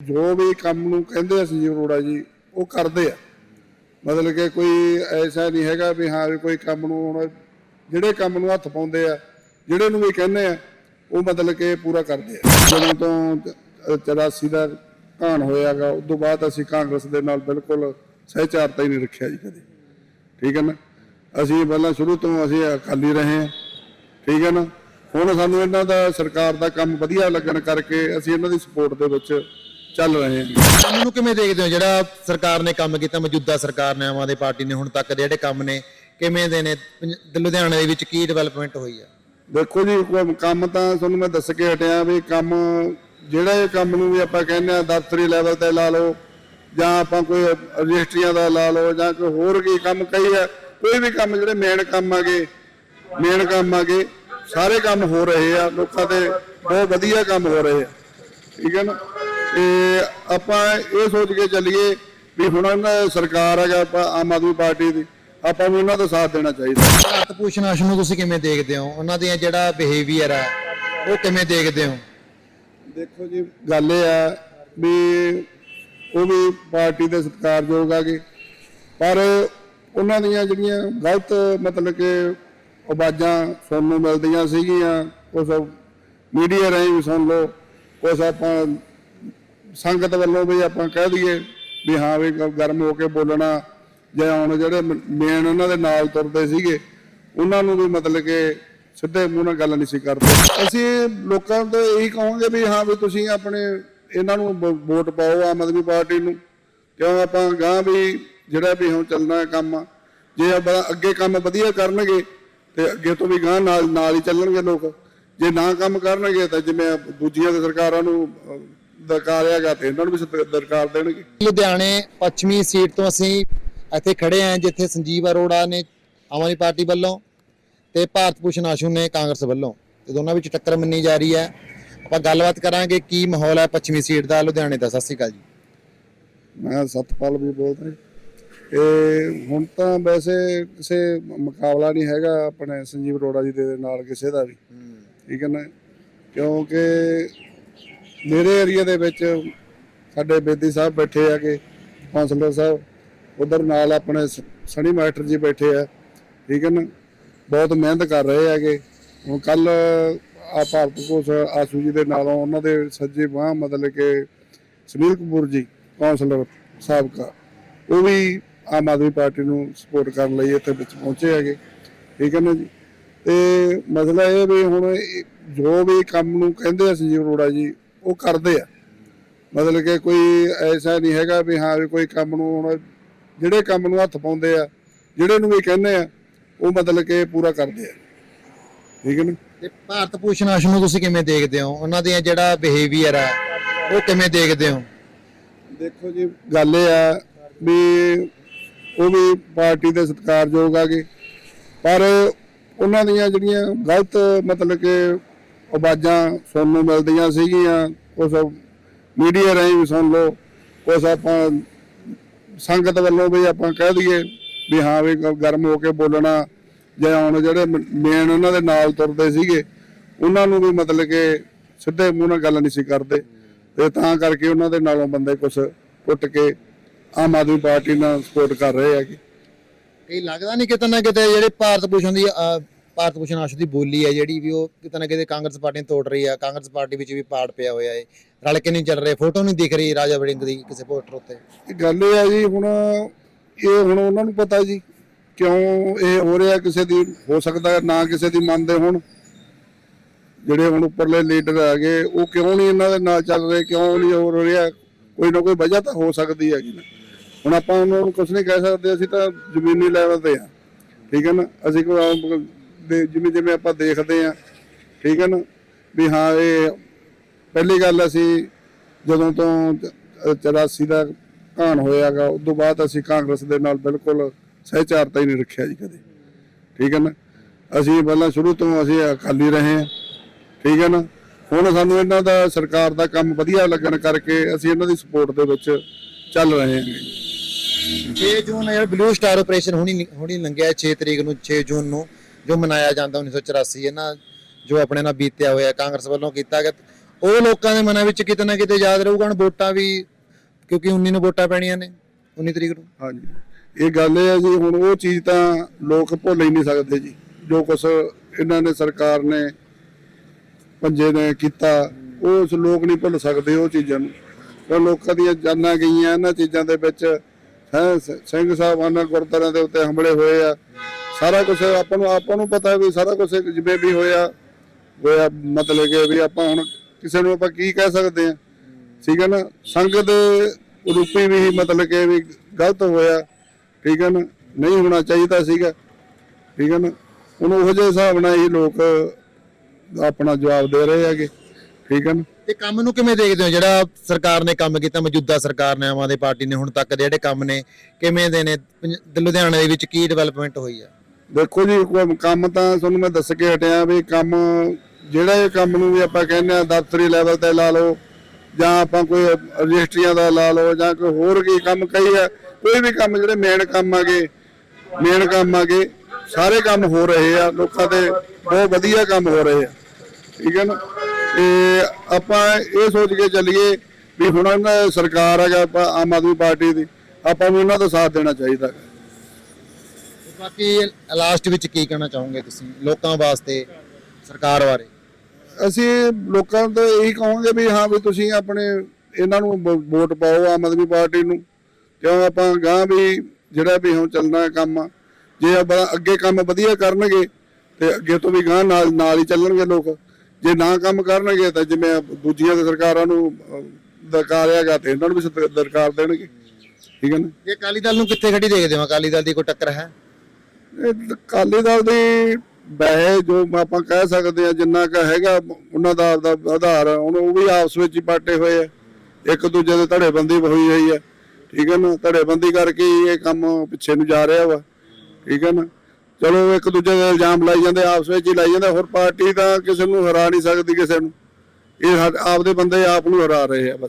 ਜੋ ਵੀ ਕੰਮ ਨੂੰ ਕਹਿੰਦੇ ਆ ਸੰਜੀਵ ਅਰੋੜਾ ਜੀ, ਉਹ ਕਰਦੇ ਆ। ਮਤਲਬ ਕਿ ਕੋਈ ਐਸਾ ਨਹੀਂ ਹੈਗਾ ਵੀ ਹਾਂ ਵੀ ਕੋਈ ਕੰਮ ਨੂੰ ਹੁਣ ਜਿਹੜੇ ਕੰਮ ਨੂੰ ਹੱਥ ਪਾਉਂਦੇ ਆ, ਜਿਹੜੇ ਨੂੰ ਵੀ ਕਹਿੰਦੇ ਆ, ਉਹ ਮਤਲਬ ਕਿ ਪੂਰਾ ਕਰਦੇ ਆ। ਜਦੋਂ ਤੋਂ 84 ਦਾ ਕਾਣ ਹੋਇਆਗਾ ਉਸ ਤੋਂ ਬਾਅਦ ਅਸੀਂ ਕਾਂਗਰਸ ਦੇ ਨਾਲ ਬਿਲਕੁਲ ਸਹਿਚਾਰਤਾ ਹੀ ਨਹੀਂ ਰੱਖਿਆ ਜੀ ਕਦੇ। ਠੀਕ ਹੈ ਨਾ? ਅਸੀਂ ਪਹਿਲਾਂ ਸ਼ੁਰੂ ਤੋਂ ਅਸੀਂ ਅਕਾਲੀ ਰਹੇ ਹਾਂ। ਠੀਕ ਹੈ ਨਾ? ਹੁਣ ਸਾਨੂੰ ਇਹਨਾਂ ਦਾ ਸਰਕਾਰ ਦਾ ਕੰਮ ਵਧੀਆ ਲੱਗਣ ਕਰਕੇ ਅਸੀਂ ਇਹਨਾਂ ਦੀ ਸਪੋਰਟ ਦੇ ਵਿੱਚ ਚੱਲ ਰਹੇ ਹਾਂ ਕੰਮ ਨੂੰ ਕਿਵੇਂ ਦੇਖਦੇ ਹੋ? ਜਿਹੜਾ ਸਰਕਾਰ ਨੇ ਕੰਮ ਕੀਤਾ ਮੌਜੂਦਾ ਸਰਕਾਰ ਨੇ ਆਮ ਆਦਮੀ ਪਾਰਟੀ ਨੇ ਹੁਣ ਤੱਕ ਦੇ ਜਿਹੜੇ ਕੰਮ ਨੇ ਕਿਵੇਂ ਦੇ ਨੇ? ਪੰਜ- ਲੁਧਿਆਣੇ ਦੇ ਵਿੱਚ ਕੀ ਡਿਵੈਲਪਮੈਂਟ ਹੋਈ ਆ? ਦੇਖੋ ਜੀ ਕੋਈ ਕੰਮ ਤਾਂ ਤੁਹਾਨੂੰ ਮੈਂ ਦੱਸ ਕੇ ਹਟਿਆ ਵੀ ਕੰਮ ਜਿਹੜਾ ਇਹ ਕੰਮ ਨੂੰ ਵੀ ਆਪਾਂ ਕਹਿੰਦੇ ਆ ਦਫ਼ਤਰੀ ਲੈਵਲ ਤੇ ਲਾ ਲਓ ਜਾਂ ਆਪਾਂ ਕੋਈ ਰਜਿਸਟਰੀਆਂ ਦਾ ਲਾ ਲਓ ਜਾਂ ਕੋਈ ਹੋਰ ਕੀ ਕੰਮ ਕਈ ਆ ਕੋਈ ਵੀ ਕੰਮ ਜਿਹੜੇ ਮੇਨ ਕੰਮ ਆਗੇ ਮੇਨ ਕੰਮ ਆਗੇ ਸਾਰੇ ਕੰਮ ਹੋ ਰਹੇ ਆ। ਲੋਕਾਂ ਦੇ ਬਹੁਤ ਵਧੀਆ ਕੰਮ ਹੋ ਰਹੇ ਆ। ਠੀਕ ਹੈ ਨਾ? ਤੇ ਆਪਾਂ ਇਹ ਸੋਚ ਕੇ ਚੱਲੀਏ ਵੀ ਹੁਣ ਦੀ ਸਰਕਾਰ ਹੈਗਾ ਆਪਾਂ ਆਮ ਆਦਮੀ ਪਾਰਟੀ ਦੀ ਆਪਾਂ ਨੂੰ ਇਹਨਾਂ ਦਾ ਸਾਥ ਦੇਣਾ ਚਾਹੀਦਾ। ਭਾਰਤ ਭੂਸ਼ਣ ਆਸ਼ੂ ਨੂੰ ਤੁਸੀਂ ਕਿਵੇਂ ਦੇਖਦੇ ਹੋ? ਉਹਨਾਂ ਦੀਆਂ ਜਿਹੜਾ ਬਿਹੇਵੀਅਰ ਆ ਉਹ ਕਿਵੇਂ ਦੇਖਦੇ ਹੋ? ਦੇਖੋ ਜੀ ਗੱਲ ਇਹ ਆ ਵੀ ਉਹ ਵੀ ਪਾਰਟੀ ਦੇ ਸਤਿਕਾਰਯੋਗ ਆਗੇ ਪਰ ਉਹਨਾਂ ਦੀਆਂ ਜਿਹੜੀਆਂ ਗਲਤ ਮਤਲਬ ਕਿ ਆਵਾਜ਼ਾਂ ਸੁਣਨ ਨੂੰ ਮਿਲਦੀਆਂ ਸੀਗੀਆਂ ਕੁਝ ਮੀਡੀਆ ਰਾਹੀਂ ਸੁਣ ਲਓ ਕੁਝ ਆਪਾਂ ਸੰਗਤ ਵੱਲੋਂ ਵੀ ਆਪਾਂ ਕਹਿ ਦਈਏ ਵੀ ਹਾਂ ਵੀ ਗਰਮ ਹੋ ਕੇ ਬੋਲਣਾ ਜਾਂ ਹੁਣ ਜਿਹੜੇ ਮੇਨ ਉਹਨਾਂ ਦੇ ਨਾਲ ਤੁਰਦੇ ਸੀਗੇ, ਉਹਨਾਂ ਨੂੰ ਵੀ ਮਤਲਬ ਕਿ ਸਿੱਧੇ ਮੂੰਹ ਨਾਲ ਗੱਲ ਨਹੀਂ ਸੀ ਕਰਦੇ। ਅਸੀਂ ਲੋਕਾਂ ਤੋਂ ਇਹੀ ਕਹਾਂਗੇ ਵੀ ਹਾਂ ਵੀ ਤੁਸੀਂ ਆਪਣੇ ਇਹਨਾਂ ਨੂੰ ਵੋਟ ਪਾਓ ਆਮ ਆਦਮੀ ਪਾਰਟੀ ਨੂੰ। ਕਿਉਂ ਆਪਾਂ ਗਾਂ ਵੀ ਜਿਹੜਾ ਵੀ ਹੁਣ ਚੱਲਣਾ ਕੰਮ, ਜੇ ਆਪਾਂ ਅੱਗੇ ਕੰਮ ਵਧੀਆ ਕਰਨਗੇ, ਤੇ ਅੱਗੇ ਤੋਂ ਵੀ ਗਾਂ ਨਾਲ ਨਾਲ ਹੀ ਚੱਲਣਗੇ ਲੋਕ। ਜੇ ਨਾ ਕੰਮ ਕਰਨਗੇ ਤਾਂ ਜਿਵੇਂ ਦੂਜੀਆਂ ਸਰਕਾਰਾਂ ਨੂੰ ਦਰਕਾਰ ਹੈਗਾ ਤੇ ਇਹਨਾਂ ਨੂੰ ਵੀ ਦਰਕਾਰ ਦੇਣਗੇ। ਲੁਧਿਆਣੇ ਪੱਛਮੀ ਸੀਟ ਤੋਂ ਅਸੀਂ ਇੱਥੇ ਖੜੇ ਆਂ ਜਿੱਥੇ ਸੰਜੀਵ ਅਰੋੜਾ ਨੇ ਆਮ ਆਦਮੀ ਪਾਰਟੀ ਵੱਲੋਂ ਤੇ ਭਾਰਤ ਭੂਸ਼ਣ ਆਸ਼ੂ ਨੇ ਕਾਂਗਰਸ ਵੱਲੋਂ। ਤੇ ਦੋਨਾਂ ਵਿੱਚ ਟੱਕਰ ਮੰਨੀ ਜਾ ਰਹੀ ਹੈ। ਆਪਾਂ ਗੱਲਬਾਤ ਕਰਾਂਗੇ ਕੀ ਮਾਹੌਲ ਹੈ ਪੱਛਮੀ ਸੀਟ ਦਾ ਲੁਧਿਆਣੇ ਦਾ। ਸਤਿ ਸ਼੍ਰੀ ਅਕਾਲ ਜੀ। ਮੈਂ ਸਤਪਾਲ ਵੀ ਬੋਲਦਾ ਇਹ ਹੁਣ ਤਾਂ ਵੈਸੇ ਕਿਸੇ ਮੁਕਾਬਲਾ ਨਹੀਂ ਹੈਗਾ ਆਪਣੇ ਸੰਜੀਵ ਅਰੋੜਾ ਜੀ ਦੇ ਨਾਲ ਕਿਸੇ ਦਾ ਵੀ। ਠੀਕ ਹੈ ਨਾ? ਕਿਉਂਕਿ ਮੇਰੇ ਏਰੀਆ ਦੇ ਵਿੱਚ ਸਾਡੇ ਬੇਦੀ ਸਾਹਿਬ ਬੈਠੇ ਆ ਕਿ ਕੌਂਸਲਰ ਸਾਹਿਬ, ਉਧਰ ਨਾਲ ਆਪਣੇ ਸ- ਸਣੀ ਮਾਸਟਰ ਜੀ ਬੈਠੇ ਆ, ਠੀਕ ਹੈ ਨਾ? ਬਹੁਤ ਮਿਹਨਤ ਕਰ ਰਹੇ ਹੈਗੇ। ਹੁਣ ਕੱਲ ਆ ਭਾਰਤ ਕੋਸ ਆਸੂ ਜੀ ਦੇ ਨਾਲੋਂ ਉਹਨਾਂ ਦੇ ਸੱਜੇ ਬਾਹ ਮਤਲਬ ਕਿ ਸੁਨੀਲ ਕਪੂਰ ਜੀ, ਕੌਂਸਲਰ ਸਾਬਕਾ, ਉਹ ਵੀ ਆਮ ਆਦਮੀ ਪਾਰਟੀ ਨੂੰ ਸਪੋਰਟ ਕਰਨ ਲਈ ਇੱਥੇ ਵਿੱਚ ਪਹੁੰਚੇ ਹੈਗੇ, ਠੀਕ ਹੈ ਨਾ ਜੀ? ਤੇ ਮਸਲਾ ਇਹ ਵੀ ਹੁਣ ਜੋ ਵੀ ਕੰਮ ਨੂੰ ਕਹਿੰਦੇ ਆ ਸੰਜੀਵ ਅਰੋੜਾ ਜੀ ਉਹ ਕਰਦੇ ਆ। ਮਤਲਬ ਕਿ ਕੋਈ ਐਸਾ ਨਹੀਂ ਹੈਗਾ ਵੀ ਹਾਂ ਵੀ ਕੋਈ ਕੰਮ ਨੂੰ ਹੁਣ ਜਿਹੜੇ ਕੰਮ ਨੂੰ ਹੱਥ ਪਾਉਂਦੇ ਆ ਜਿਹੜੇ ਨੂੰ ਵੀ ਕਹਿੰਦੇ ਆ ਉਹ ਮਤਲਬ ਕਿ ਪੂਰਾ ਕਰਦੇ ਆ। ਠੀਕ ਹੈ ਨਾ? ਤੇ ਭਾਰਤ ਭੂਸ਼ਣ ਆਸ਼ੂ ਨੂੰ ਤੁਸੀਂ ਕਿਵੇਂ ਦੇਖਦੇ ਹੋ? ਉਹਨਾਂ ਦੀਆਂ ਜਿਹੜਾ ਬਿਹੇਵੀਅਰ ਆ ਉਹ ਕਿਵੇਂ ਦੇਖਦੇ ਹੋ? ਦੇਖੋ ਜੀ ਗੱਲ ਇਹ ਆ ਵੀ ਉਹ ਵੀ ਪਾਰਟੀ ਦੇ ਸਤਿਕਾਰਯੋਗ ਆਗੇ ਪਰ ਉਹਨਾਂ ਦੀਆਂ ਜਿਹੜੀਆਂ ਗਲਤ ਮਤਲਬ ਕਿ ਆਵਾਜ਼ਾਂ ਸੁਣਨ ਨੂੰ ਮਿਲਦੀਆਂ ਸੀਗੀਆਂ ਕੁਝ ਮੀਡੀਆ ਰਾਹੀਂ ਵੀ ਸੁਣ ਲਓ ਕੁਝ ਆਪਾਂ ਸੰਗਤ ਵੱਲੋਂ ਵੀ ਆਪਾਂ ਕਹਿ ਦਈਏ ਵੀ ਹਾਂ ਵੀ ਗਰਮ ਹੋ ਕੇ ਬੋਲਣਾ ਜਾਂ ਹੁਣ ਜਿਹੜੇ ਮੇਨ ਉਹਨਾਂ ਦੇ ਨਾਲ ਤੁਰਦੇ ਸੀਗੇ, ਉਹਨਾਂ ਨੂੰ ਵੀ ਮਤਲਬ ਕਿ ਸਿੱਧੇ ਮੂੰਹ ਨਾਲ ਗੱਲ ਨਹੀਂ ਸੀ ਕਰਦੇ। ਤੇ ਤਾਂ ਕਰਕੇ ਉਹਨਾਂ ਦੇ ਨਾਲੋਂ ਬੰਦੇ ਕੁਝ ਉੱਟ ਕੇ ਆਮ ਆਦਮੀ ਪਾਰਟੀ ਨਾਲ ਸਪੋਰਟ ਕਰ ਰਹੇ ਹੈਗੇ। ਕਈ ਲੱਗਦਾ ਨਹੀਂ ਕਿਤੇ ਨਾ ਕਿਤੇ ਜਿਹੜੇ ਭਾਰਤ ਭੂਸ਼ਣ ਦੀ ਭਾਰਤ ਭੂਸ਼ਣ ਆਸ਼ੂ ਦੀ ਬੋਲੀ ਹੈ ਜਿਹੜੀ ਵੀ ਉਹ ਕਿਤੇ ਨਾ ਕਿਤੇ ਕਾਂਗਰਸ ਪਾਰਟੀ ਨੂੰ ਤੋੜ ਰਹੀ ਆ, ਕਾਂਗਰਸ ਪਾਰਟੀ ਵਿੱਚ ਵੀ ਪਾੜ ਪਿਆ ਹੋਇਆ ਹੈ। ਰਲ ਕੇ ਨਹੀਂ ਚੱਲ ਰਹੇ, ਫੋਟੋ ਨਹੀਂ ਦਿਖ ਰਹੀ ਰਾਜਾ ਵੜਿੰਗ ਦੀ ਕਿਸੇ ਪੋਸਟਰ ਉੱਤੇ। ਇਹ ਗੱਲ ਇਹ ਆ ਜੀ, ਹੁਣ ਇਹ ਹੁਣ ਉਹਨਾਂ ਨੂੰ ਪਤਾ ਜੀ, ਕਿਉਂ ਇਹ ਹੋ ਰਿਹਾ ਕਿਸੇ ਦੀ, ਹੋ ਸਕਦਾ ਨਾ ਕਿਸੇ ਦੀ ਮੰਨਦੇ ਹੁਣ। ਜਿਹੜੇ ਹੁਣ ਉੱਪਰਲੇ ਲੀਡਰ ਹੈਗੇ ਉਹ ਕਿਉਂ ਨਹੀਂ ਇਹਨਾਂ ਦੇ ਨਾਲ ਚੱਲ ਰਹੇ, ਕਿਉਂ ਨਹੀਂ ਹੋ ਰਿਹਾ? ਕੋਈ ਨਾ ਕੋਈ ਵਜ੍ਹਾ ਤਾਂ ਹੋ ਸਕਦੀ ਹੈਗੀ ਨਾ। ਹੁਣ ਆਪਾਂ ਉਹਨਾਂ ਨੂੰ ਕੁਝ ਨਹੀਂ ਕਹਿ ਸਕਦੇ, ਅਸੀਂ ਤਾਂ ਜ਼ਮੀਨੀ ਲੈਵਲ ਤੇ ਆ ਠੀਕ ਹੈ ਨਾ? ਅਸੀਂ ਕੋਈ ਦੇ- ਜਿਵੇਂ ਜਿਵੇਂ ਆਪਾਂ ਦੇਖਦੇ ਆ ਠੀਕ ਹੈ ਨਾ? ਵੀ ਹਾਂ, ਇਹ ਪਹਿਲੀ ਗੱਲ ਅਸੀਂ ਜਦੋਂ ਤੋਂ 84 ਦਾ ਕਾਣ ਹੋਇਆਗਾ ਉਸ ਤੋਂ ਬਾਅਦ ਅਸੀਂ ਕਾਂਗਰਸ ਦੇ ਨਾਲ ਬਿਲਕੁਲ ਸਹਿਚਾਰਤਾ ਹੀ ਨਹੀਂ ਰੱਖਿਆ ਜੀ ਕਦੇ। ਠੀਕ ਹੈ ਨਾ? ਅਸੀਂ ਪਹਿਲਾਂ ਸ਼ੁਰੂ ਤੋਂ ਅਸੀਂ ਅਕਾਲੀ ਰਹੇ ਹਾਂ, ਠੀਕ ਹੈ ਨਾ? ਹੁਣ ਸਾਨੂੰ ਇਹਨਾਂ ਦਾ ਸਰਕਾਰ ਦਾ ਕੰਮ ਵਧੀਆ ਲੱਗਣ ਕਰਕੇ ਅਸੀਂ ਇਹਨਾਂ ਦੀ ਸਪੋਰਟ ਦੇ ਵਿੱਚ ਚੱਲ ਰਹੇ ਹਾਂ। 6 ਜੂਨ ਜਿਹੜਾ ਬਲੂ ਸਟਾਰ ਆਪਰੇਸ਼ਨ ਹੁਣੀ ਹੁਣੀ ਲੰਘਿਆ 6 ਤਰੀਕ ਨੂੰ 6 ਜੂਨ ਨੂੰ। ਜੋ ਮਨਾਇਆ ਜਾਂਦਾ 1984 ਇਹਨਾਂ ਜੋ ਆਪਣੇ ਨਾਲ ਬੀਤਿਆ ਹੋਇਆ, ਕਾਂਗਰਸ ਵੱਲੋਂ ਕੀਤਾ ਗਿਆ। ਉਹ ਲੋਕਾਂ ਦੇ ਮਨਾਂ ਵਿੱਚ ਕਿਤੇ ਨਾ ਕਿਤੇ ਯਾਦ ਰਹੂਗਾ, ਹੁਣ ਵੋਟਾਂ ਵੀ ਕਿਉਂਕਿ 19 ਨੂੰ ਵੋਟਾਂ ਪੈਣੀਆਂ ਨੇ 19 ਤਰੀਕ ਨੂੰ। ਹਾਂਜੀ। ਇਹ ਗੱਲ ਇਹ ਹੈ ਜੀ, ਹੁਣ ਉਹ ਚੀਜ਼ ਤਾਂ ਲੋਕ ਭੁੱਲ ਹੀ ਨਹੀਂ ਸਕਦੇ ਜੀ। ਜੋ ਕੁਛ ਇਹਨਾਂ ਨੇ ਸਰਕਾਰ ਨੇ ਪੰਜੇ ਨੇ ਕੀਤਾ ਉਹ ਉਸ ਲੋਕ ਨਹੀਂ ਭੁੱਲ ਸਕਦੇ ਉਹ ਚੀਜ਼ਾਂ ਨੂੰ। ਉਹ ਲੋਕਾਂ ਦੀਆਂ ਜਾਨਾਂ ਗਈਆਂ, ਇਹਨਾਂ ਚੀਜ਼ਾਂ ਦੇ ਵਿੱਚ, ਹੈਂ ਸਿੰਘ ਸਾਹਿਬਾਨ ਨਾਲ ਦੇ ਉੱਤੇ ਹਮਲੇ ਹੋਏ ਆ। ਸਾਰਾ ਕੁਝ ਆਪਾਂ ਨੂੰ ਆਪਾਂ ਨੂੰ ਪਤਾ ਵੀ ਸਾਰਾ ਕੁਝ ਜਿਵੇਂ ਵੀ ਹੋਇਆ ਹੋਇਆ ਮਤਲਬ ਕਿ ਵੀ ਆਪਾਂ ਹੁਣ ਕਿਸੇ ਨੂੰ ਆਪਾਂ ਕੀ ਕਹਿ ਸਕਦੇ ਆ ਠੀਕ ਹੈ ਨਾ? ਸੰਗ ਦੇ ਰੂਪੀ ਵੀ ਮਤਲਬ ਕਿ ਵੀ ਗਲਤ ਹੋਇਆ, ਠੀਕ ਹੈ ਨਾ? ਨਹੀਂ ਹੋਣਾ ਚਾਹੀਦਾ ਸੀਗਾ। ਠੀਕ ਹੈ ਨਾ? ਹੁਣ ਉਹੋ ਜਿਹੇ ਹਿਸਾਬ ਨਾਲ ਹੀ ਲੋਕ ਆਪਣਾ ਜਵਾਬ ਦੇ ਰਹੇ ਹੈਗੇ। ਠੀਕ ਹੈ ਨਾ? ਤੇ ਕੰਮ ਨੂੰ ਕਿਵੇਂ ਦੇਖਦੇ ਹੋ? ਜਿਹੜਾ ਸਰਕਾਰ ਨੇ ਕੰਮ ਕੀਤਾ, ਮੌਜੂਦਾ ਸਰਕਾਰ ਨੇ ਆਮ ਆਦਮੀ ਪਾਰਟੀ ਨੇ ਹੁਣ ਤੱਕ ਦੇ ਜਿਹੜੇ ਕੰਮ ਨੇ, ਕਿਵੇਂ ਦੇ ਨੇ? ਲੁਧਿਆਣੇ ਦੇ ਵਿੱਚ ਕੀ ਡਿਵੈਲਪਮੈਂਟ ਹੋਈ ਆ? ਦੇਖੋ ਜੀ, ਕੋਈ ਕੰਮ ਤਾਂ ਤੁਹਾਨੂੰ ਮੈਂ ਦੱਸ ਕੇ ਹਟਿਆ ਵੀ ਕੰਮ ਜਿਹੜਾ ਇਹ ਕੰਮ ਨੂੰ ਵੀ ਆਪਾਂ ਕਹਿੰਦੇ ਆ ਦਫ਼ਤਰੀ ਲੈਵਲ ਤੇ ਲਾ ਲਓ, ਜਾਂ ਆਪਾਂ ਕੋਈ ਰਜਿਸਟਰੀਆਂ ਦਾ ਲਾ ਲਓ, ਜਾਂ ਕੋਈ ਹੋਰ ਕੀ ਕੰਮ ਕਈ ਆ ਕੋਈ ਵੀ ਕੰਮ ਜਿਹੜੇ ਮੇਨ ਕੰਮ ਆਗੇ ਮੇਨ ਕੰਮ ਆਗੇ ਸਾਰੇ ਕੰਮ ਹੋ ਰਹੇ ਆ, ਲੋਕਾਂ ਦੇ ਬਹੁਤ ਵਧੀਆ ਕੰਮ ਹੋ ਰਹੇ ਆ, ਠੀਕ ਹੈ ਨਾ? ਤੇ ਆਪਾਂ ਇਹ ਸੋਚ ਕੇ ਚੱਲੀਏ ਵੀ ਹੁਣ ਇਹਨਾਂ ਸਰਕਾਰ ਹੈਗਾ ਆਮ ਆਦਮੀ ਪਾਰਟੀ ਦੀ, ਆਪਾਂ ਨੂੰ ਉਹਨਾਂ ਦਾ ਸਾਥ ਦੇਣਾ ਚਾਹੀਦਾ। ਬਾਕੀ ਲਾਸਟ ਵਿੱਚ ਕੀ ਕਹਿਣਾ ਚਾਹੋਗੇ ਤੁਸੀਂ ਲੋਕਾਂ ਵਾਸਤੇ ਸਰਕਾਰ ਬਾਰੇ? ਅਸੀਂ ਲੋਕਾਂ ਤਾਂ ਇਹੀ ਕਹਾਂਗੇ ਵੀ ਹਾਂ ਵੀ ਤੁਸੀਂ ਆਪਣੇ ਇਹਨਾਂ ਨੂੰ ਵੋਟ ਪਾਓ ਆਮ ਆਦਮੀ ਪਾਰਟੀ ਨੂੰ। ਕਿਉਂ ਆਪਾਂ ਗਾਂ ਵੀ ਜਿਹੜਾ ਵੀ ਹੁਣ ਚੱਲਣਾ ਹੈ ਕੰਮ ਜੇ ਆਪਾਂ ਅੱਗੇ ਕੰਮ ਵਧੀਆ ਕਰਨਗੇ ਤੇ ਅੱਗੇ ਤੋਂ ਵੀ ਗਾਂ ਨਾਲ ਨਾਲ ਹੀ ਚੱਲਣਗੇ ਲੋਕ। ਜੇ ਨਾ ਕੰਮ ਕਰਨਗੇ ਤਾਂ ਜਿਵੇਂ ਦੂਜੀਆਂ ਸਰਕਾਰਾਂ ਨੂੰ ਅਹ, ਦਰਕਾਰ ਹੈਗਾ ਤੇ ਇਹਨਾਂ ਨੂੰ ਵੀ ਦਰਕਾਰ ਦੇਣਗੇ। ਠੀਕ ਹੈ ਨਾ? ਇਹ ਅਕਾਲੀ ਦਲ ਨੂੰ ਕਿੱਥੇ ਖੜੀ ਦੇਖਦੇ ਹੋ? ਅਕਾਲੀ ਦਲ ਦੀ ਕੋਈ ਟੱਕਰ ਹੈ? ਅਕਾਲੀ ਦਲ ਦੀ ਵੈਸੇ ਜੋ ਆਪਾਂ ਕਹਿ ਸਕਦੇ ਆ ਜਿੰਨਾ ਕ ਹੈਗਾ, ਉਹਨਾਂ ਦਾ ਆਪਦਾ ਆਧਾਰ ਹੁਣ ਉਹ ਵੀ ਆਪਸ ਵਿੱਚ ਹੀ ਪਾਟੇ ਹੋਏ ਆ। ਇੱਕ ਦੂਜੇ ਦੇ ਧੜੇਬੰਦੀ ਹੋਈ ਹੋਈ ਆ। ਠੀਕ ਹੈ ਨਾ? ਧੜੇਬੰਦੀ ਕਰਕੇ ਇਹ ਕੰਮ ਪਿੱਛੇ ਨੂੰ ਜਾ ਰਿਹਾ ਵਾ। ਠੀਕ ਹੈ ਨਾ? ਚਲੋ, ਇੱਕ ਦੂਜੇ ਦੇ ਇਲਜ਼ਾਮ ਲਾਈ ਜਾਂਦੇ, ਆਪਸ ਵਿੱਚ ਹੀ ਲਾਈ ਜਾਂਦੇ। ਹੋਰ ਪਾਰਟੀ ਤਾਂ ਕਿਸੇ ਨੂੰ ਹਰਾ ਨਹੀਂ ਸਕਦੀ ਕਿਸੇ ਨੂੰ। ਇਹ ਆਪਦੇ ਬੰਦੇ ਆਪ ਨੂੰ ਹਰਾ ਰਹੇ ਆ, ਬਸ।